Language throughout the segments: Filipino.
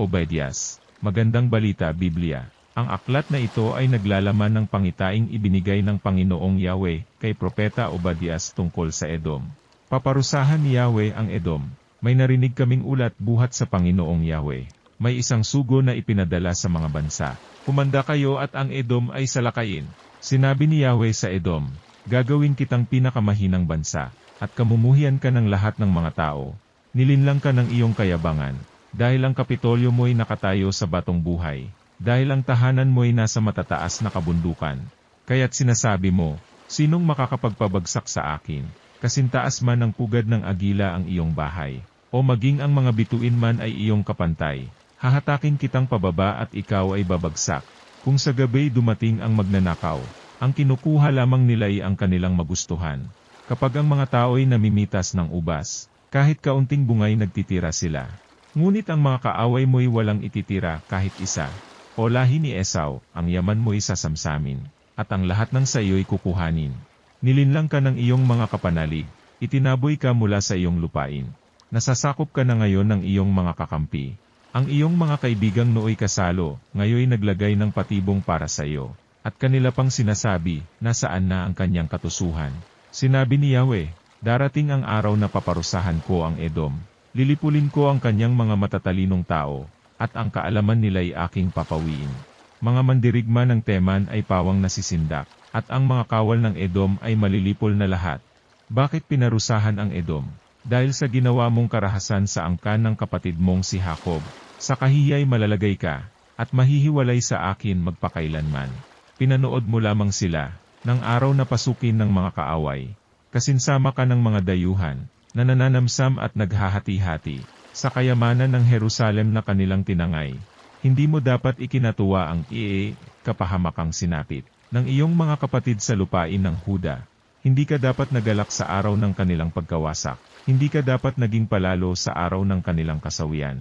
Obedias. Magandang balita Biblia. Ang aklat na ito ay naglalaman ng pangitaing ibinigay ng Panginoong Yahweh kay Propeta Obadias tungkol sa Edom. Paparusahan ni Yahweh ang Edom. May narinig kaming ulat buhat sa Panginoong Yahweh. May isang sugo na ipinadala sa mga bansa. Kumanda kayo at ang Edom ay salakayin. Sinabi ni Yahweh sa Edom, Gagawin kitang pinakamahinang bansa, at kamumuhian ka ng lahat ng mga tao. Nilinlang ka ng iyong kayabangan, dahil ang kapitolyo mo'y nakatayo sa batong buhay, dahil ang tahanan mo'y nasa matataas na kabundukan. Kaya't sinasabi mo, sinong makakapagpabagsak sa akin? Kasintaas man ng pugad ng agila ang iyong bahay, o maging ang mga bituin man ay iyong kapantay. Hahatakin kitang pababa at ikaw ay babagsak. Kung sa gabi dumating ang magnanakaw, ang kinukuha lamang nila ay ang kanilang magustuhan. Kapag ang mga tao'y namimitas ng ubas, kahit kaunting bungay nagtitira sila. Ngunit ang mga kaaway mo'y walang ititira kahit isa. O lahi ni Esau, ang yaman mo'y sasamsamin, at ang lahat ng sa iyo'y kukuhanin. Nilinlang ka ng iyong mga kapanalig, itinaboy ka mula sa iyong lupain. Nasasakop ka na ngayon ng iyong mga kakampi. Ang iyong mga kaibigang nooy kasalo, ngayoy naglagay ng patibong para sa iyo. At kanila pang sinasabi, nasaan na ang kanyang katusuhan. Sinabi ni Yahweh, darating ang araw na paparusahan ko ang Edom. Lilipulin ko ang kanyang mga matatalinong tao, at ang kaalaman nila'y aking papawiin. Mga mandirigma ng Teman ay pawang nasisindak, at ang mga kawal ng Edom ay malilipol na lahat. Bakit pinarusahan ang Edom? Dahil sa ginawa mong karahasan sa angkan ng kapatid mong si Jacob, sa kahiyay malalagay ka, at mahihiwalay sa akin magpakailanman. Pinanood mo lamang sila, ng araw na pasukin ng mga kaaway. Kasinsama ka ng mga dayuhan, nananamsam at naghahati-hati, sa kayamanan ng Jerusalem na kanilang tinangay. Hindi mo dapat ikinatuwa ang ie, kapahamakang sinapit, ng iyong mga kapatid sa lupain ng Huda. Hindi ka dapat nagalak sa araw ng kanilang pagkawasak. Hindi ka dapat naging palalo sa araw ng kanilang kasawian.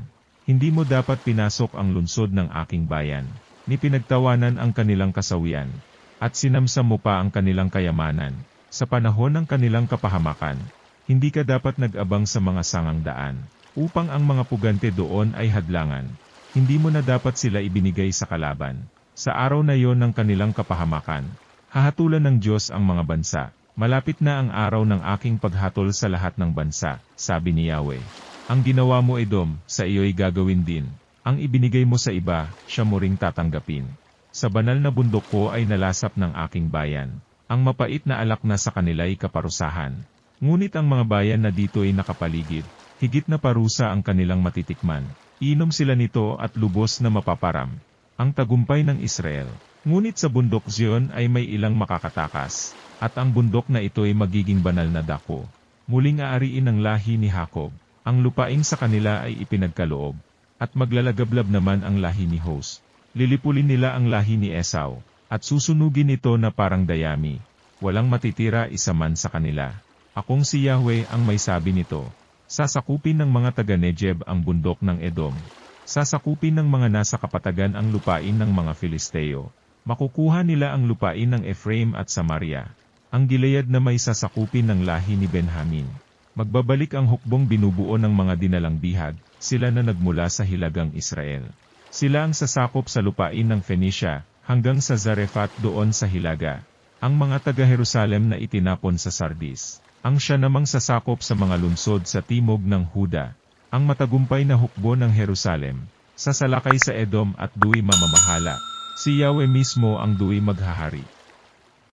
Hindi mo dapat pinasok ang lunsod ng aking bayan, ni pinagtawanan ang kanilang kasawian, at sinamsam mo pa ang kanilang kayamanan, sa panahon ng kanilang kapahamakan. Hindi ka dapat nag-abang sa mga sangang daan, upang ang mga pugante doon ay hadlangan. Hindi mo na dapat sila ibinigay sa kalaban. Sa araw na yon ng kanilang kapahamakan, hahatulan ng Diyos ang mga bansa. Malapit na ang araw ng aking paghatol sa lahat ng bansa, sabi ni Yahweh. Ang ginawa mo Edom, sa iyo'y gagawin din. Ang ibinigay mo sa iba, siya mo ring tatanggapin. Sa banal na bundok ko ay nalasap ng aking bayan. Ang mapait na alak na sa kanila'y kaparusahan. Ngunit ang mga bayan na dito ay nakapaligid, higit na parusa ang kanilang matitikman. Inom sila nito at lubos na mapaparam. Ang tagumpay ng Israel. Ngunit sa bundok Zion ay may ilang makakatakas, at ang bundok na ito ay magiging banal na dako. Muling aariin ng lahi ni Jacob. Ang lupain sa kanila ay ipinagkaloob, at maglalagablab naman ang lahi ni Hos. Lilipulin nila ang lahi ni Esau, at susunugin ito na parang dayami. Walang matitira isa man sa kanila. Akong si Yahweh ang may sabi nito. Sasakupin ng mga taga-Negeb ang bundok ng Edom. Sasakupin ng mga nasa kapatagan ang lupain ng mga Filisteo. Makukuha nila ang lupain ng Ephraim at Samaria. Ang Gilead na may sasakupin ng lahi ni Benjamin. Magbabalik ang hukbong binubuo ng mga dinalang bihag, sila na nagmula sa hilagang Israel. Sila ang sasakop sa lupain ng Phoenicia, hanggang sa Zarephath doon sa Hilaga. Ang mga taga-Jerusalem na itinapon sa Sardis. Ang siya namang sasakop sa mga lungsod sa timog ng Huda. Ang matagumpay na hukbo ng Jerusalem. Sasalakay sa Edom at duwi mamamahala. Si Yahweh mismo ang duwi maghahari.